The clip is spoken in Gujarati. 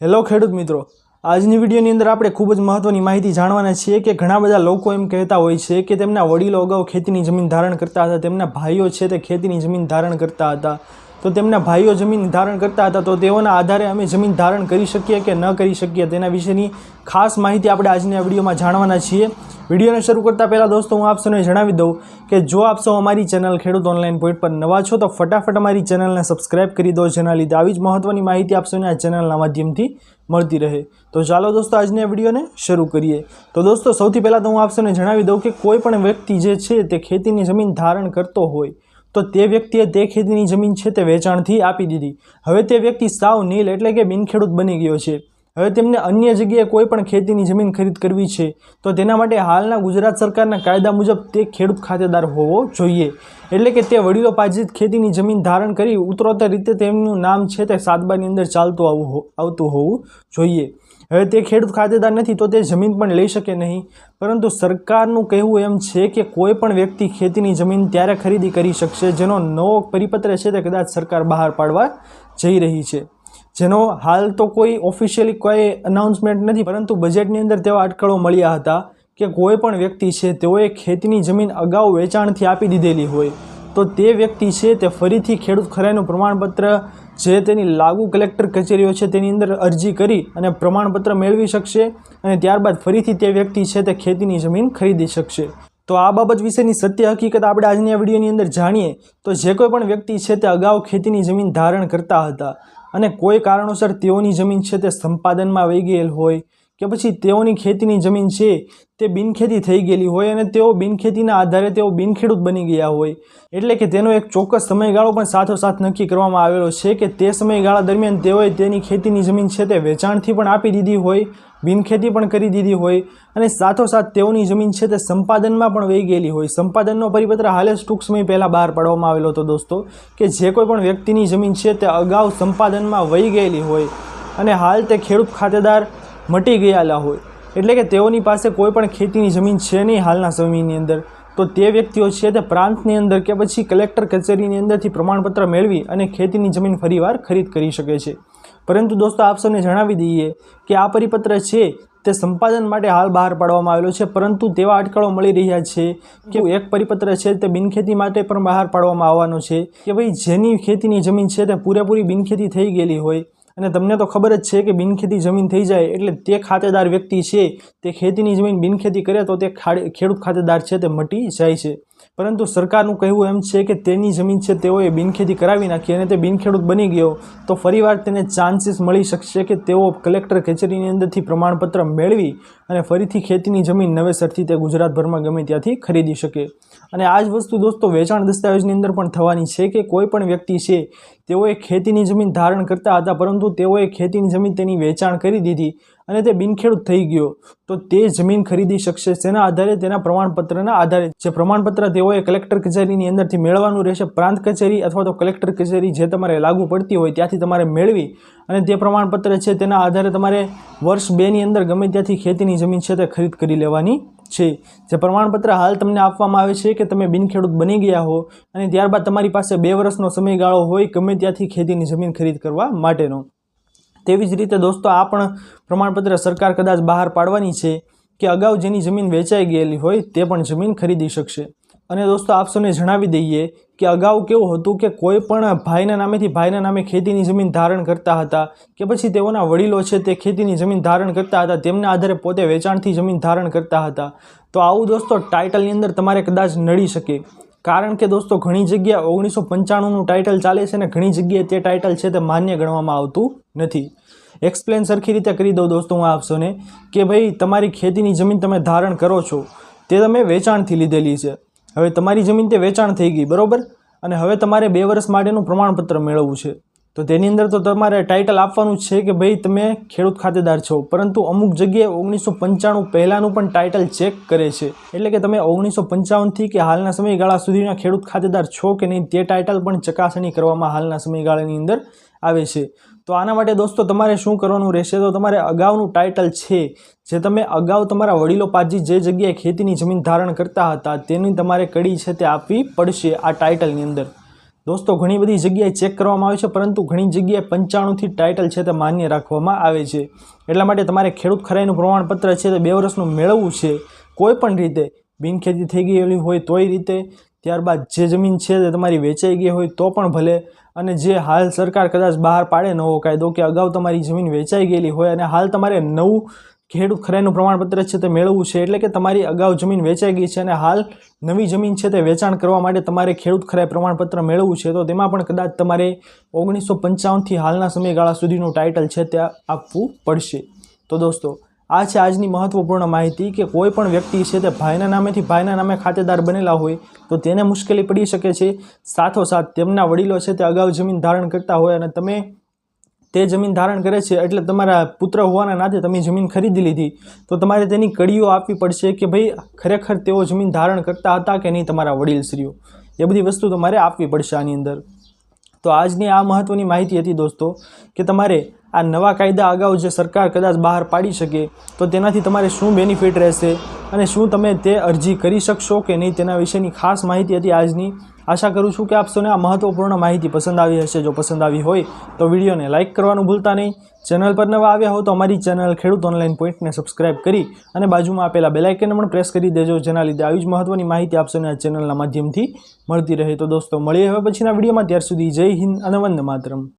હેલો ખેડૂત મિત્રો, આજની વિડીયોની અંદર આપણે ખૂબ જ મહત્ત્વની માહિતી જાણવાના છીએ કે ઘણા બધા લોકો એમ કહેતા હોય છે કે તેમના વડીલો અગાઉ ખેતીની જમીન ધારણ કરતા હતા, તેમના ભાઈઓ છે તે ખેતીની જમીન ધારણ કરતા હતા. તો તેમના ભાઈઓ જમીન ધારણ કરતા હતા, તો તેઓના આધારે અમે જમીન ધારણ કરી શકીએ કે ન કરી શકીએ તેના વિશેની ખાસ માહિતી આપણે આજની વિડીયોમાં જાણવાના છીએ. વિડીયોને શરૂ કરતાં પહેલાં દોસ્તો, હું આપ જણાવી દઉં કે જો આપ સૌ અમારી ચેનલ ખેડૂત ઓનલાઈન પોઈન્ટ પર નવા છો, તો ફટાફટ અમારી ચેનલને સબસ્ક્રાઈબ કરી દો, જેના લીધે આવી જ મહત્ત્વની માહિતી આપ આ ચેનલના માધ્યમથી મળતી રહે. તો ચાલો દોસ્તો, આજની વિડીયોને શરૂ કરીએ. તો દોસ્તો, સૌથી પહેલાં તો હું આપ જણાવી દઉં કે કોઈ પણ વ્યક્તિ જે છે તે ખેતીની જમીન ધારણ કરતો હોય તો તે વ્યક્તિએ તે ખેતીની જમીન છે તે વેચાણથી આપી દીધી. હવે તે વ્યક્તિ સાવ નીલ એટલે કે બિનખેડૂત બની ગયો છે. હવે તેમને અન્ય જગ્યાએ કોઈ પણ ખેતીની જમીન ખરીદ કરવી છે, તો તેના માટે હાલના ગુજરાત સરકારના કાયદા મુજબ તે ખેડૂત ખાતેદાર હોવો જોઈએ. એટલે કે તે વડીલો પાજિત ખેતીની જમીન ધારણ કરી ઉત્તરોત્તર રીતે તેમનું નામ છે તે સાતબાની અંદર ચાલતું આવવું આવતું હોવું જોઈએ. હવે તે ખેડૂત ખાતેદાર નથી, તો તે જમીન પણ લઈ શકે નહીં. પરંતુ સરકારનું કહેવું એમ છે કે કોઈ પણ વ્યક્તિ ખેતીની જમીન ત્યારે ખરીદી કરી શકશે, જેનો નવો પરિપત્ર છે તે કદાચ સરકાર બહાર પાડવા જઈ રહી છે. જેનો હાલ તો કોઈ ઓફિશિયલી કોઈ અનાઉન્સમેન્ટ નથી, પરંતુ બજેટની અંદર તેવા અટકળો મળ્યા હતા કે કોઈ પણ વ્યક્તિ છે તેઓએ ખેતીની જમીન અગાઉ વેચાણથી આપી દીધેલી હોય. તો તે વ્યક્તિ છે તે ફરીથી ખેડૂત ખરાઈનું પ્રમાણપત્ર જે તેની લાગુ કલેક્ટર કચેરીઓ છે તેની અંદર અરજી કરી અને પ્રમાણપત્ર મેળવી શકશે અને ત્યારબાદ ફરીથી તે વ્યક્તિ છે તે ખેતીની જમીન ખરીદી શકશે. તો આ બાબત વિશેની સત્ય હકીકત આપણે આજની આ વિડીયોની અંદર જાણીએ તો જે કોઈ પણ વ્યક્તિ છે તે અગાઉ ખેતીની જમીન ધારણ કરતા હતા. અને કોઈ કારણોસર તેઓની જમીન છે તે સંપાદનમાં વહી ગયેલ હોય કે પછી તેઓની ખેતીની જમીન છે, તે બિનખેતી થઈ ગયેલી હોય અને તેઓ બિનખેતીના આધારે તેઓ બિનખેડૂત બની ગયા હોય. એટલે કે તેનો એક ચોક્કસ સમયગાળો પણ સાથોસાથ નક્કી કરવામાં આવેલો છે કે તે સમયગાળા દરમિયાન તેઓએ તેની ખેતીની જમીન છે તે વેચાણથી પણ આપી દીધી હોય, બિનખેતી પણ કરી દીધી હોય અને સાથોસાથ તેઓની જમીન છે તે સંપાદનમાં પણ વહી ગયેલી હોય. સંપાદનનો પરિપત્ર હાલે જ ટૂંક સમય પહેલાં બહાર પાડવામાં આવેલો હતો દોસ્તો, કે જે કોઈ પણ વ્યક્તિની જમીન છે તે અગાઉ સંપાદનમાં વહી ગયેલી હોય અને હાલ તે ખેડૂત ખાતેદાર મટી ગયેલા હોય. એટલે કે તેઓની પાસે કોઈ પણ ખેતીની જમીન છે નહીં હાલના સમયની અંદર. તો તે વ્યક્તિઓ છે તે પ્રાંતની અંદર કે પછી કલેક્ટર કચેરીની અંદરથી પ્રમાણપત્ર મેળવી અને ખેતીની જમીન ફરીવાર ખરીદ કરી શકે છે. પરંતુ દોસ્તો, આપ સૌને જણાવી દઈએ કે આ પરિપત્ર છે તે સંપાદન માટે હાલ બહાર પાડવામાં આવેલો છે, પરંતુ તેવા અટકળો મળી રહ્યા છે કે એક પરિપત્ર છે તે બિનખેતી માટે પણ બહાર પાડવામાં આવવાનો છે કે ભાઈ જેની ખેતીની જમીન છે તે પૂરેપૂરી બિનખેતી થઈ ગયેલી હોય. અને તમને તો ખબર જ છે કે બિનખેતી જમીન થઈ જાય એટલે તે ખાતેદાર વ્યક્તિ છે, તે ખેતીની જમીન બિનખેતી કરે તો તે ખાડે- ખેડૂત ખાતેદાર છે તે મટી જાય છે. પરંતુ સરકારનું કહેવું એમ છે કે તેની જમીન છે તેઓએ બિનખેતી કરાવી નાખી અને તે બિનખેડૂત બની ગયો, તો ફરીવાર તેને ચાન્સીસ મળી શકશે કે તેઓ કલેક્ટર કચેરીની અંદરથી પ્રમાણપત્ર મેળવી અને ફરીથી ખેતીની જમીન નવેસરથી તે ગુજરાતભરમાં ગમે ત્યાંથી ખરીદી શકે. અને આ જ વસ્તુ દોસ્તો વેચાણ દસ્તાવેજની અંદર પણ થવાની છે કે કોઈ પણ વ્યક્તિ છે, તેઓએ ખેતીની જમીન ધારણ કરતા હતા, પરંતુ તેઓએ ખેતીની જમીન તેની વેચાણ કરી દીધી અને તે બિનખેડૂત થઈ ગયો, તો તે જમીન ખરીદી શકશે તેના આધારે તેના પ્રમાણપત્રના આધારે. જે પ્રમાણપત્ર તેઓએ કલેક્ટર કચેરીની અંદરથી મેળવવાનું રહેશે, પ્રાંત કચેરી અથવા તો કલેક્ટર કચેરી જે તમારે લાગુ પડતી હોય ત્યાંથી તમારે મેળવી અને તે પ્રમાણપત્ર છે તેના આધારે તમારે વર્ષ બેની અંદર ગમે ત્યાંથી ખેતીની જમીન છે તે ખરીદ કરી લેવાની છે. જે પ્રમાણપત્ર હાલ તમને આપવામાં આવે છે કે તમે બિનખેડૂત બની ગયા હો અને ત્યારબાદ તમારી પાસે બે વર્ષનો સમયગાળો હોય ગમે ત્યાંથી ખેતીની જમીન ખરીદ કરવા માટેનો. તેવી જ રીતે દોસ્તો આ પણ પ્રમાણપત્ર સરકાર કદાચ બહાર પાડવાની છે કે અગાઉ જેની જમીન વેચાઈ ગયેલી હોય તે પણ જમીન ખરીદી શકશે. અને દોસ્તો આપ જણાવી દઈએ કે અગાઉ કેવું હતું કે કોઈ પણ ભાઈના નામેથી ભાઈના નામે ખેતીની જમીન ધારણ કરતા હતા કે પછી તેઓના વડીલો છે તે ખેતીની જમીન ધારણ કરતા હતા, તેમના આધારે પોતે વેચાણથી જમીન ધારણ કરતા હતા. તો આવું દોસ્તો ટાઇટલની અંદર તમારે કદાચ નડી શકે. કારણ કે દોસ્તો, ઘણી જગ્યાએ ઓગણીસો પંચાણુંનું ટાઇટલ ચાલે છે અને ઘણી જગ્યાએ તે ટાઇટલ છે તે માન્ય ગણવામાં આવતું નથી. એક્સપ્લેન સરખી રીતે કરી દઉં દોસ્તો હું આપશોને કે ભાઈ, તમારી ખેતીની જમીન તમે ધારણ કરો છો, તે તમે વેચાણથી લીધેલી છે. હવે તમારી જમીન તે વેચાણ થઈ ગઈ, બરાબર? અને હવે તમારે બે વર્ષ માટેનું પ્રમાણપત્ર મેળવવું છે. તો તેની અંદર તો તમારે ટાઇટલ આપવાનું છે કે ભાઈ તમે ખેડૂત ખાતેદાર છો. પરંતુ અમુક જગ્યાએ ઓગણીસો પંચાણું પહેલાંનું પણ ટાઇટલ ચેક કરે છે. એટલે કે તમે ઓગણીસો પંચાવનથી કે હાલના સમયગાળા સુધીના ખેડૂત ખાતેદાર છો કે નહીં તે ટાઇટલ પણ ચકાસણી કરવામાં હાલના સમયગાળાની અંદર આવે છે. તો આના માટે દોસ્તો તમારે શું કરવાનું રહેશે? તો તમારે અગાઉનું ટાઇટલ છે, જે તમે અગાઉ તમારા વડીલો પાજી જે જગ્યાએ ખેતીની જમીન ધારણ કરતા હતા તેની તમારે કડી છે તે આપવી પડશે આ ટાઇટલની અંદર. દોસ્તો, ઘણી બધી જગ્યાએ ચેક કરવામાં આવે છે, પરંતુ ઘણી જગ્યાએ પંચાણુંથી ટાઇટલ છે તે માન્ય રાખવામાં આવે છે. એટલા માટે તમારે ખેડૂત ખરાઈનું પ્રમાણપત્ર છે તે બે વર્ષનું મેળવવું છે. કોઈપણ રીતે, બિનખેતી થઈ ગયેલી હોય તોય રીતે, ત્યારબાદ જે જમીન છે તે તમારી વેચાઈ ગઈ હોય તો પણ ભલે, અને જે હાલ સરકાર કદાચ બહાર પાડે નવો કાયદો કે અગાઉ તમારી જમીન વેચાઈ ગયેલી હોય અને હાલ તમારે નવું ખેડૂત ખરાઈનું પ્રમાણપત્ર છે તે મેળવવું છે, એટલે કે તમારી અગાઉ જમીન વેચાઈ ગઈ છે અને હાલ નવી જમીન છે તે વેચાણ કરવા માટે તમારે ખેડૂત ખરાઈ પ્રમાણપત્ર મેળવવું છે, તો તેમાં પણ કદાચ તમારે ઓગણીસો પંચાવનથી હાલના સમયગાળા સુધીનું ટાઇટલ છે તે આપવું પડશે. તો દોસ્તો, આ છે આજની મહત્વપૂર્ણ માહિતી કે કોઈ પણ વ્યક્તિ છે તે ભાઈના નામેથી ભાઈના નામે ખાતેદાર બનેલા હોય, તો તેને મુશ્કેલી પડી શકે છે. સાથોસાથ તેમના વડીલો છે તે અગાઉ જમીન ધારણ કરતા હોય અને તમે તે જમીન ધારણ કરે છે એટલે તમારા પુત્ર હોવાના નાતે તમે જમીન ખરીદી લીધી. તો તમારે તેની કડીઓ આપવી પડશે કે ભાઈ, ખરેખર તેઓ જમીન ધારણ કરતા હતા કે નહીં તમારા વડીલશ્રીઓ? એ બધી વસ્તુ તમારે આપવી પડશે આની અંદર. તો આજની આ મહત્ત્વની માહિતી હતી દોસ્તો, કે તમારે આ નવા કાયદા અગાઉ જે સરકાર કદાચ બહાર પાડી શકે, તો તેનાથી તમારે શું બેનિફિટ રહેશે? અને શું તમે તે અરજી કરી શકશો કે નહીં તેના વિશેની ખાસ માહિતી હતી આજની. આશા કરું છું કે આપ સૌને આ મહત્ત્વપૂર્ણ માહિતી પસંદ આવી હશે. જો પસંદ આવી હોય તો વિડીયોને લાઇક કરવાનું ભૂલતા નહીં. ચેનલ પર નવા આવ્યા હો તો અમારી ચેનલ ખેડૂત ઓનલાઈન પોઈન્ટને સબસ્ક્રાઇબ કરી અને બાજુમાં આપેલા બેલાઇકનને પણ પ્રેસ કરી દેજો, જેના લીધે આવી જ મહત્ત્વની માહિતી આપ સૌને આ ચેનલના માધ્યમથી મળતી રહે. તો દોસ્તો, મળીએ હવે પછીના વિડીયોમાં. ત્યાર સુધી જય હિન્દ અને વંદે માતરમ.